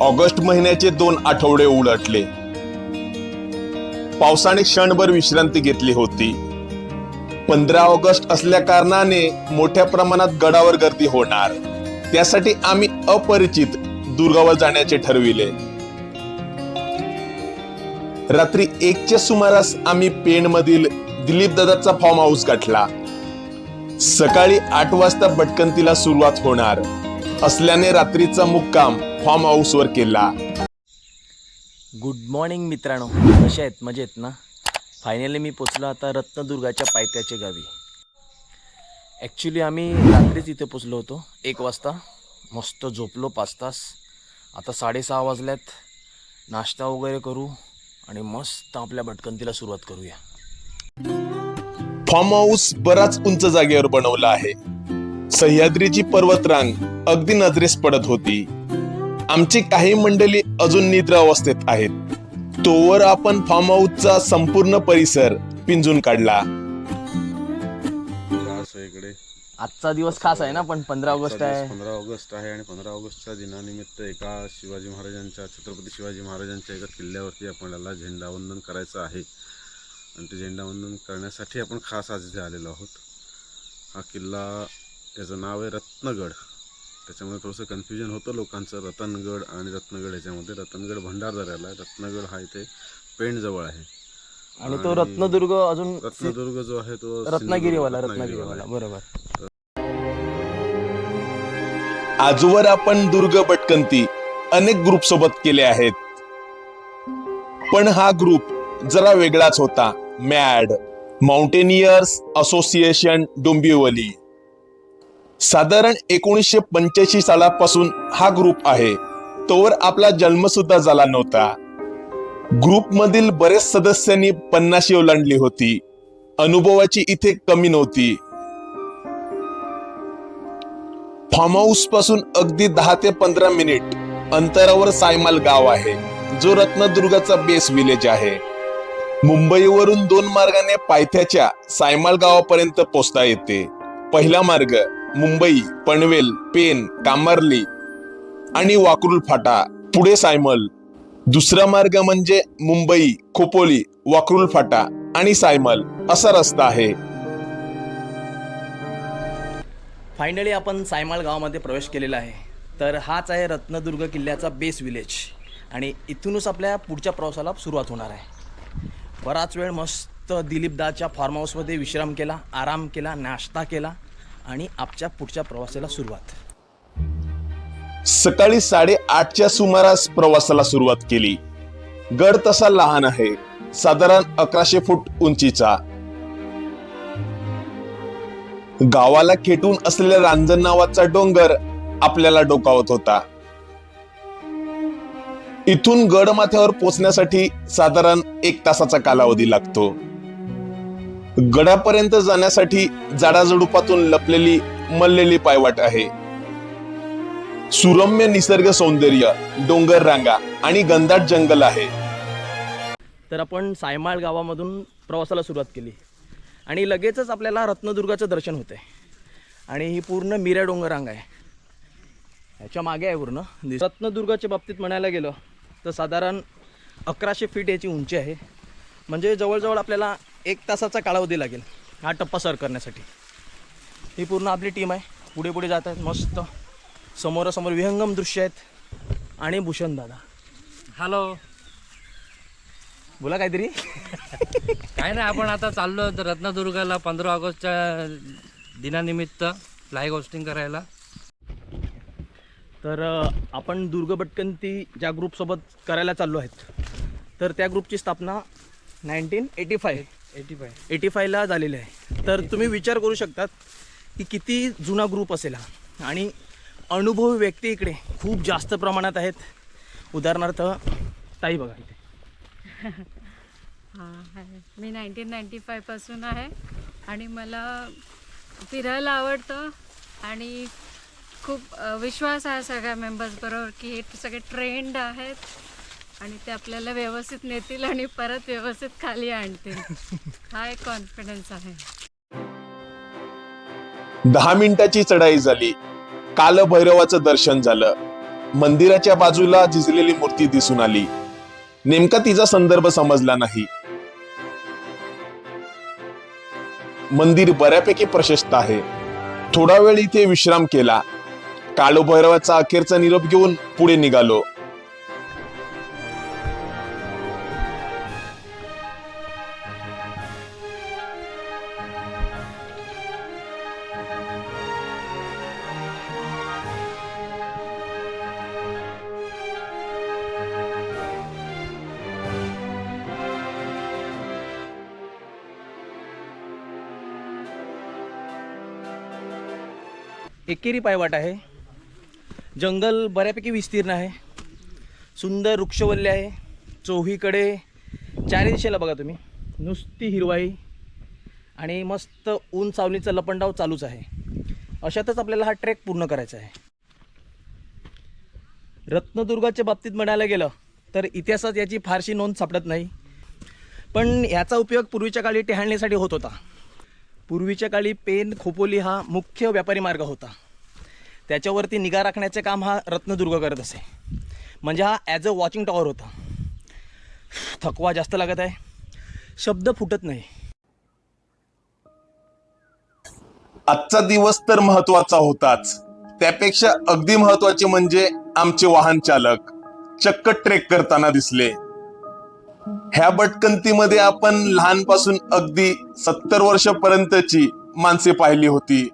August महिन्याचे दोन आठवडे उलटले. पावसाने क्षणभर विश्रांती घेतली होती. पंधरा ऑगस्ट असल्या कारणाने मोठ्या प्रमाणात गडावर गर्दी होणार. त्यासाठी आम्ही अपरिचित दुर्गावर जाण्याचे ठरविले. रात्री एकच्या सुमारास आम्ही पेणमधील दिलीप दादाचा फॉर्म हाऊस गाठला. सकाळी आठ वाजता भटकंतीला सुरुवात होणार. असल्याने रात्रीचा मुक्काम फार्म हाऊस वर केला. गुड मॉर्निंग मित्रांनो. कसे आहेत? मजेत ना? फायनली मी पोचलो आता रत्नदुर्गाच्या पायथ्याच्या गावी. ॲक्च्युली आम्ही रात्रीच इथे पोचलो होतो. एक वाजता. मस्त झोपलो पाच तास. आता साडेसहा वाजल्यात. नाश्ता वगैरे करू आणि मस्त आपल्या भटकंतीला सुरुवात करूया. फार्म हाऊस बराच उंच जागेवर बनवला आहे. सह्याद्रीची पर्वतरांग अगदी नजरेस पडत होती. आमची काही मंडळी अजून निद्रा अवस्थेत आहेत. तोवर आपण फार्म हाऊसचा संपूर्ण परिसर पिंजून काढला. इकडे. आजचा दिवस खास आहे ना पण पंधरा ऑगस्ट आहे. पंधरा ऑगस्ट आहे आणि पंधरा ऑगस्टच्या दिनानिमित्त एका शिवाजी महाराजांच्या छत्रपती शिवाजी महाराजांच्या एका किल्ल्यावरती आपल्याला झेंडावंदन करायचं आहे. आणि ते झेंडावंदन करण्यासाठी आपण खास आज इथे आलेलो आहोत. हा किल्ला याचं नाव आहे रत्नगड. त्याच्यामुळे थोडंसं कन्फ्युजन होतं लोकांचं. रतनगड आणि रत्नगड याच्यामध्ये रतनगड भंडारदऱ्याला आहे. रत्नगड हा इथे पेणजवळ आहे. आणि तो रत्नदुर्ग अजून रत्नदुर्ग जो आहे तो रत्नागिरीवाला रत्नागिरीवाला. बरोबर. आजवर आपण दुर्ग भटकंती अनेक ग्रुप सोबत केले आहेत. पण हा ग्रुप जरा वेगळाच होता. Mad mountaineers association Dombivli. साधारण एकोणीसशे पंच्याऐंशी सालापासून हा ग्रुप आहे. तोवर आपला जन्म सुद्धा झाला नव्हता. ग्रुपमधील बरेच सदस्यांनी पन्नाशी ओलांडली होती. अनुभवाची इथे कमी नव्हती. फार्म हाऊसपासून अगदी दहा ते पंधरा मिनिट अंतरावर सायमाल गाव आहे. जो रत्नदुर्गाचा बेस विलेज आहे. मुंबईवरून दोन मार्गाने पायथ्याच्या सायमाल गावापर्यंत पोहोचता येते. पहिला मार्ग मुंबई पनवेल पेन कामर्ली आणि वाकरुल फाटा. पुढे सायमल. दुसरा मार्ग म्हणजे मुंबई खोपोली वाकरुल फाटा आणि सायमल. असा रस्ता आहे. फायनली आपण सायमाळ गावामध्ये प्रवेश केलेला आहे. तर हाच आहे रत्नदुर्ग किल्ल्याचा बेस विलेज आणि इथूनच आपल्या पुढच्या प्रवासाला सुरुवात होणार आहे. बराच वेळ मस्त दिलीपदाच्या फार्म हाऊसमध्ये विश्राम केला आराम केला नाश्ता केला. आणि आपच्या पुढच्या प्रवासाला सुरुवात. सकाळी साडेआठच्या सुमारास प्रवासाला सुरुवात केली. गड तसा लहान आहे. साधारण अकराशे फूट उंचीचा. गावाला खेटून असलेल्या रांजण नावाचा डोंगर आपल्याला डोकावत होता. इथून गडमाथ्यावर पोचण्यासाठी साधारण एक तासाचा कालावधी लागतो. गडापर्यंत जाण्यासाठी जाडाजडुपातून लपलेली मल्लेली पायवाट आहे. सुरम्य निसर्ग सौंदर्य डोंगर रांगा आणि गंधाट जंगल आहे. तर आपण सायमाळ गावामधून प्रवासाला सुरुवात केली. आणि लगेचच आपल्याला रत्नदुर्गाचं दर्शन होते आहे आणि ही पूर्ण मिऱ्या डोंगरांग आहे. ह्याच्या मागे आहे पूर्ण. रत्नदुर्गाच्या बाबतीत म्हणायला गेलं तर साधारण अकराशे फीट याची उंची आहे. म्हणजे जवळजवळ आपल्याला एक तासाचा कालावधी लागेल. हा टप्पा सर करण्यासाठी. ही पूर्ण आपली टीम आहे. पुढे पुढे जात आहेत. मस्त. समोरासमोर विहंगम दृश्य आहेत. आणि भूषण दादा. हॅलो बोला काहीतरी. काय नाही आपण आता चाललो आहोत रत्नदुर्गाला पंधरा ऑगस्टच्या दिनानिमित्त फ्लाय होस्टिंग करायला. तर आपण दुर्ग भटकंती ज्या ग्रुपसोबत करायला चाललो आहेत. तर त्या ग्रुपची स्थापना nineteen eighty five eighty five eighty फायला झालेली आहे. तर तुम्ही विचार करू शकतात की किती जुना ग्रुप असेल हा. आणि अनुभवी व्यक्ती इकडे खूप जास्त प्रमाणात आहेत. उदाहरणार्थ ताई बघा इथे. हां मी नाईन्टीन नाईन्टी फायपासून आहे. आणि मला फिरायला आवडतं. आणि खूप विश्वास आहे सगळ्या मेंबर्स बरोबर की हे सगळे ट्रेंड आहेत. आणि ते आपल्याला व्यवस्थित नेतील आणि परत व्यवस्थित खाली आणतील. हा एक कॉन्फिडन्स आहे. दहा मिनिटाची चढाई झाली. कालभैरवाचं दर्शन झालं. मंदिराच्या बाजूला झिजलेली मूर्ती दिसून आली. नेमका तिचा संदर्भ समजला नाही. मंदिर बऱ्यापैकी प्रशस्त आहे. थोडा वेळ इथे विश्राम केला. काळोभैरवाचा अखेरचा निरोप घेऊन पुढे निघालो. एकेरी पायवाट आहे. जंगल बऱ्यापैकी विस्तीर्ण आहे. सुंदर वृक्षवल्ले आहे. चोहीकडे चारी दिशेला बघा तुम्ही. नुसती हिरवाई आणि मस्त ऊन सावलीचा लपंडाव चालूच आहे. अशातच आपल्याला हा ट्रेक पूर्ण करायचा आहे. रत्नदुर्गाच्या बाबतीत म्हणायला गेलं तर इतिहासात याची फारशी नोंद सापडत नाही. पण याचा उपयोग पूर्वीच्या काळी टेहाळणीसाठी होत होता. पूर्वीच्या काळी पेन खोपोली हा मुख्य व्यापारी मार्ग होता. त्याच्यावरती निगा राखण्याचे काम हा रत्नदुर्ग करत असे. म्हणजे हा ॲज अ वॉचिंग टॉवर होता. थकवा जास्त लागत आहे. शब्द फुटत नाही. आजचा दिवस तर महत्त्वाचा होताच. त्यापेक्षा अगदी महत्त्वाचे म्हणजे आमचे वाहन चालक चक्क ट्रेक करताना दिसले. ह्या भटकंतीमध्ये आपण लहानपासून अगदी सत्तर वर्षापर्यंतची माणसे पाहिली होती.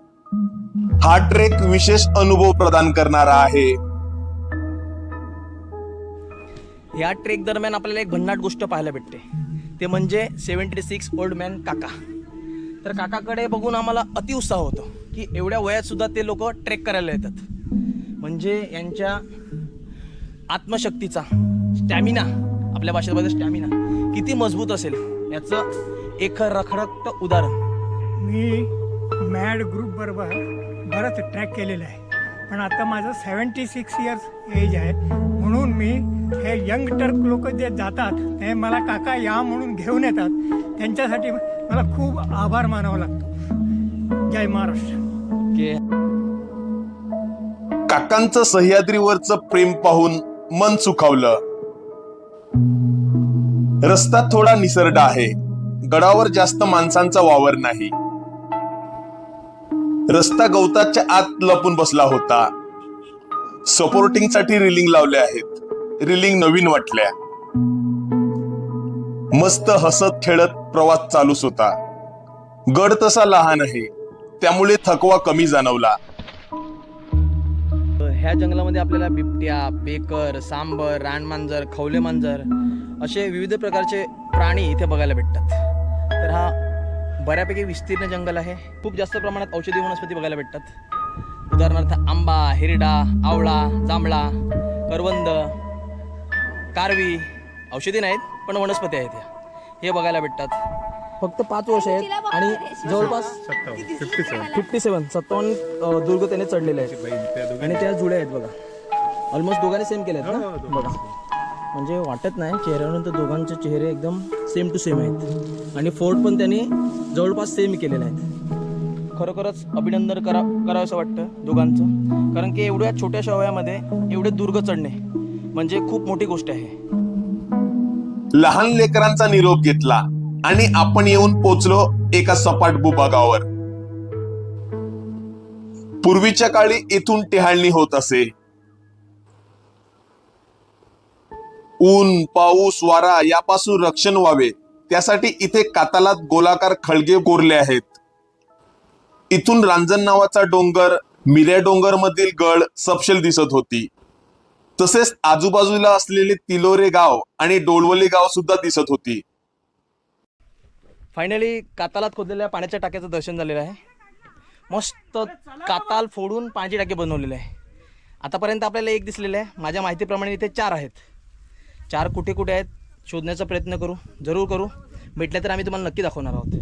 हा ट्रेक विशेष अनुभव प्रदान करणारा आहे. या ट्रेक दरम्यान आपल्याला एक भन्नाट गोष्ट पाहायला भेटते. ते म्हणजे सेवन्टी सिक्स ओल्ड मॅन काका. तर काकाकडे बघून आम्हाला अतिउत्साह होतो की एवढ्या वयात सुद्धा ते लोक ट्रेक करायला येतात. म्हणजे यांच्या आत्मशक्तीचा स्टॅमिना आपल्या भाषेमध्ये स्टॅमिना किती मजबूत असेल. याचं एक रखरक्त उदाहरण. मी मॅड ग्रुपबरोबर बरंच ट्रॅक केलेलं आहे. पण आता माझं सेवन्टी सिक्स इयर्स एज आहे. म्हणून मी हे यंगटर लोक जे जातात ते मला काका या म्हणून घेऊन येतात. त्यांच्यासाठी मला खूप आभार मानावा लागतो. जय महाराष्ट्र. की काकांचं सह्याद्रीवरचं प्रेम पाहून मन सुखावलं. रस्ता थोडा निसरडा आहे. गडावर जास्त माणसांचा वावर नाही. रस्ता गवताच्या आत लपून बसला होता. सपोर्टिंगसाठी रिलिंग लावले आहेत. रिलिंग नवीन वाटल्या. मस्त हसत खेळत प्रवास चालूच होता. गड तसा लहान आहे. त्यामुळे थकवा कमी जाणवला. ह्या जंगलामध्ये आपल्याला बिबट्या पेकर सांबर रानमांजर खवले मांजर असे विविध प्रकारचे प्राणी इथे बघायला भेटतात. तर हा बऱ्यापैकी विस्तीर्ण जंगल आहे. खूप जास्त प्रमाणात औषधी वनस्पती बघायला भेटतात. उदाहरणार्थ आंबा हिरडा आवळा जांभळा करवंद कारवी औषधी नाहीत पण वनस्पती आहेत ह्या हे बघायला भेटतात. फक्त पाच वर्ष आहेत आणि जवळपास फिफ्टी सेवन सत्तावन्न दुर्ग त्याने चढलेले आहेत. आणि त्या जुड्या आहेत बघा. ऑलमोस्ट दोघांनी सेम केले आहेत ना बघा. म्हणजे वाटत नाही. चेहऱ्यावरून तर दोघांचे चेहरे एकदम सेम टू सेम आहेत. आणि फोर्ट पण त्यांनी जवळपास सेम केलेले आहेत. खरोखरच अभिनंदन करा करावं असं वाटतं दोघांचं. कारण की एवढ्या छोट्याशा वयामध्ये एवढे दुर्ग चढणे म्हणजे खूप मोठी गोष्ट आहे. लहान लेकरांचा निरोप घेतला आणि आपण येऊन पोचलो एका सपाट भूभागावर पूर्वीच्या काळी इथून टेहाळणी होत असे. ऊन पाऊस वारा यापासून रक्षण व्हावे. त्यासाठी इथे कातालात गोलाकार खळगे कोरले आहेत. इथून रांजण नावाचा डोंगर मिऱ्या डोंगर मधील गड सपशेल दिसत होती. तसेच आजूबाजूला असलेले तिलोरे गाव आणि डोळवली गाव सुद्धा दिसत होती. फायनली कातालात खोदलेल्या पाण्याच्या टाक्याचं दर्शन झालेलं आहे. मस्त काताल फोडून पाण्याची टाके बनवलेले आहे. आतापर्यंत आपल्याला एक दिसलेलं आहे. माझ्या माहितीप्रमाणे इथे चार आहेत. चार कुठे कुठे आहेत शोधण्याचा प्रयत्न करू. जरूर करू. भेटल्या तर आम्ही तुम्हाला नक्की दाखवणार आहोत.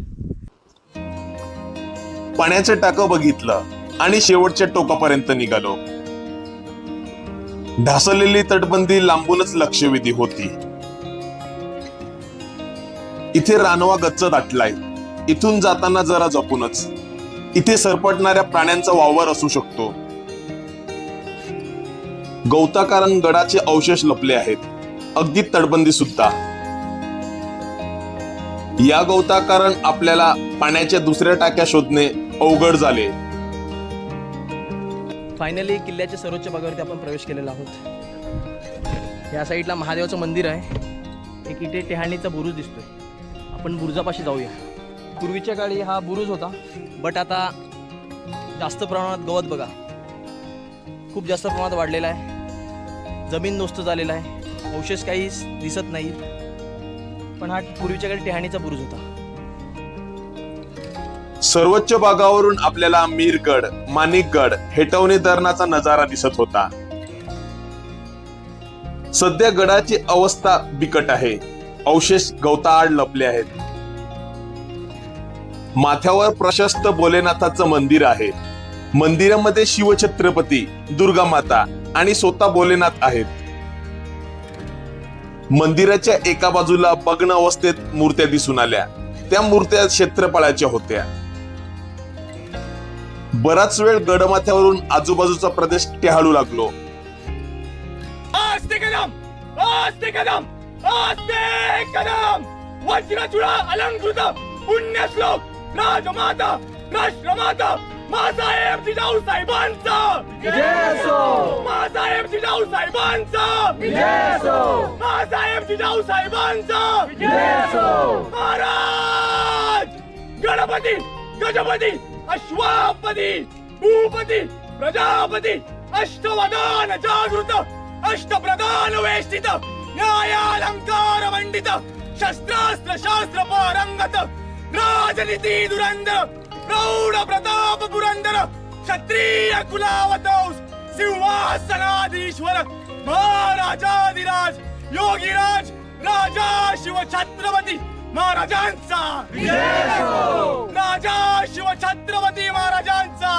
पाण्याचं टाकं बघितलं आणि शेवटच्या टोकापर्यंत निघालो. ढासळलेली तटबंदी लांबूनच लक्षवेधी होती. इथे रानवा गच्च दाटलाय. इथून जाताना जरा जपूनच. इथे सरपटणाऱ्या प्राण्यांचा वावर असू शकतो. गवताकारण गडाचे अवशेष लपले आहेत. अगदी तटबंदी सुद्धा या गवता कारण आपल्याला पाण्याच्या दुसऱ्या टाक्या शोधणे अवघड झाले. फायनली किल्ल्याच्या सर्वोच्च भागावरती आपण प्रवेश केलेला आहोत. या साईडला महादेवाचं मंदिर आहे. एक इथे टेहाणीचा बुरुज दिसतोय. आपण बुरुजापाशी जाऊया. पूर्वीच्या काळी हा बुरुज होता बट आता जास्त प्रमाणात गवत बघा. खूप जास्त प्रमाणात वाढलेला आहे. जमीन दोस्त झालेला आहे. अवशेष काही दिसत नाही. पण हा पूर्वीच्याकडे काळी टेहाणीचा बुरुज होता. सर्वोच्च भागावरून आपल्याला मीरगड माणिकगड हेटवणे धरणाचा नजारा दिसत होता. सध्या गडाची अवस्था बिकट आहे. अवशेष गवताआड लपले आहेत. माथ्यावर प्रशस्त भोलेनाथाचं मंदिर आहे. मंदिरामध्ये शिवछत्रपती दुर्गा माता आणि स्वतः भोलेनाथ आहेत. मंदिराच्या एका बाजूला भग्न अवस्थेत मूर्त्या दिसून आल्या. त्या मूर्त्या क्षेत्रफळाच्या होत्या. बराच वेळ गडमाथ्यावरून आजूबाजूचा प्रदेश टेहाळू लागलो. आस्ते अलंकृत पुण्यश्लोक! राजमाता राष्ट्रमाता मासाहेब जिजाऊ साहेबांचा मासाहेब जिजाऊ साहेबांचा मासाहेब जिजाऊ साहेबांचा महाराज गणपती गजपती अश्वापती भूपती प्रजापती अष्टवदान जागृत अष्टप्रधान वेष्टित न्यायालंकार मंडित शस्त्रास्त्र शास्त्र पारंगत राजनीती दुरंदर प्रौढ प्रताप पुरंदर क्षत्रिय कुलावतौस सिंहासनाधीश्वर महाराजाधिराज योगीराज राजा शिव छत्रपती महाराजांचा. राजा शिव छत्रपती महाराजांचा.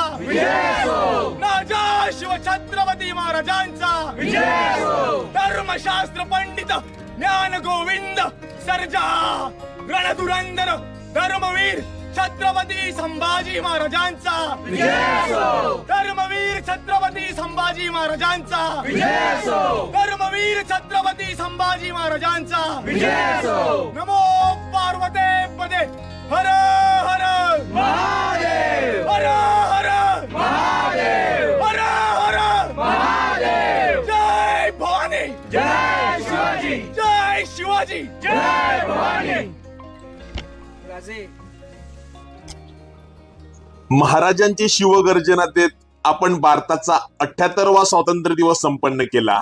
राजा शिव छत्रपती महाराजांचा. धर्मशास्त्र पंडित ज्ञान गोविंद सर्जा रणधुरंदर धर्मवीर छत्रपती संभाजी महाराजांचा. धर्मवीर छत्रपती संभाजी महाराजांचा. धर्मवीर छत्रपती संभाजी महाराजांचा. नमो पार्वते पदे. हर हर. महादेव हर हर. महादेव हर हर. महादेव जय भवानी. जय शिवाजी. जय शिवाजी. जय भवानी. महाराजांची शिवगर्जना देत आपण भारताचा अठ्याहत्तरवा स्वातंत्र्य दिवस संपन्न केला.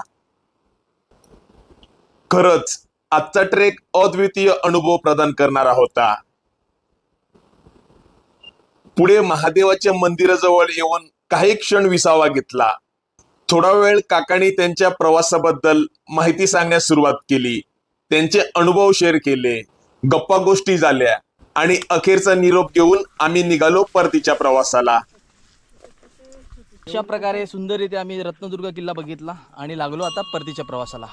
खरंच आजचा ट्रेक अद्वितीय अनुभव प्रदान करणारा होता. पुढे महादेवाच्या मंदिराजवळ येऊन काही क्षण विसावा घेतला. थोडा वेळ काकांनी त्यांच्या प्रवासाबद्दल माहिती सांगण्यास सुरुवात केली. त्यांचे अनुभव शेअर केले. गप्पा गोष्टी झाल्या. आणि अखेरचा निरोप घेऊन आम्ही निघालो परतीच्या प्रवासाला. अशा प्रकारे सुंदररीत्या आम्ही रत्नदुर्ग किल्ला बघितला आणि लागलो आता परतीच्या प्रवासाला.